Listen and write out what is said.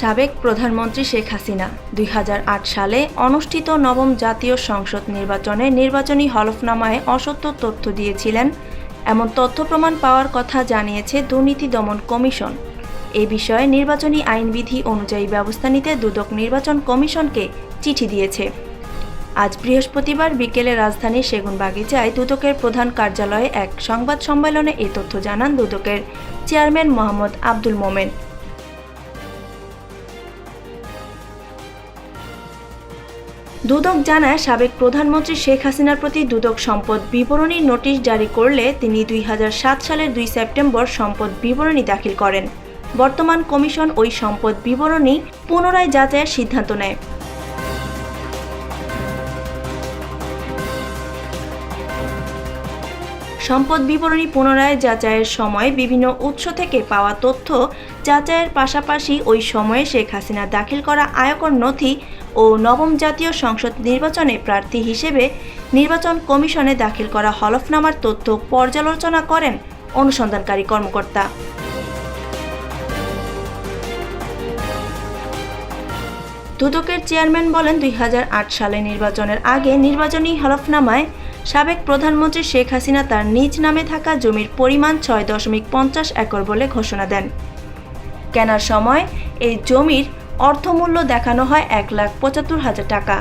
সাবেক প্রধানমন্ত্রী শেখ হাসিনা দুই হাজার আট সালে অনুষ্ঠিত নবম জাতীয় সংসদ নির্বাচনে নির্বাচনী হলফনামায় অসত্য তথ্য দিয়েছিলেন। এমন তথ্য প্রমাণ পাওয়ার কথা জানিয়েছে দুর্নীতি দমন কমিশন। এ বিষয়ে নির্বাচনী আইনবিধি অনুযায়ী ব্যবস্থা নিতে দুদক নির্বাচন কমিশনকে চিঠি দিয়েছে। আজ বৃহস্পতিবার বিকেলে রাজধানীর সেগুনবাগিচায় দুদকের প্রধান কার্যালয়ে এক সংবাদ সম্মেলনে এ তথ্য জানান দুদকের চেয়ারম্যান মোহাম্মদ আব্দুল মোমেন। দুদক জানায় সাবেক প্রধানমন্ত্রী শেখ হাসিনার প্রতি দুদক সম্পদ বিবরণী নোটিশ জারি করলে তিনি দুই হাজার সাত সালের দুই সেপ্টেম্বর সম্পদ বিবরণী দাখিল করেন। বর্তমান কমিশন ওই সম্পদ বিবরণী পুনরায় যাচাইয়ের সিদ্ধান্ত নেয়। সম্পদ বিবরণী পুনরায় যাচাইয়ের সময় বিভিন্ন উৎস থেকে পাওয়া তথ্য যাচাইয়ের পাশাপাশি ওই সময়ে শেখ হাসিনা দাখিল করা আয়কর নথি ও নবম জাতীয় সংসদ নির্বাচনে প্রার্থী হিসেবে নির্বাচন কমিশনে দাখিল করা হলফনামার তথ্য পর্যালোচনা করেন অনুসন্ধানকারী কর্মকর্তা। দুদকের চেয়ারম্যান বলেন, দুই হাজার আট সালে নির্বাচনের আগে নির্বাচনী হলফনামায় সাবেক প্রধানমন্ত্রী শেখ হাসিনা তার নিজ নামে থাকা জমির পরিমাণ ছয় দশমিক পঞ্চাশ একর বলে ঘোষণা দেন। কেনার সময় এই জমির অর্থমূল্য দেখানো হয় এক লাখ পঁচাত্তর হাজার টাকা।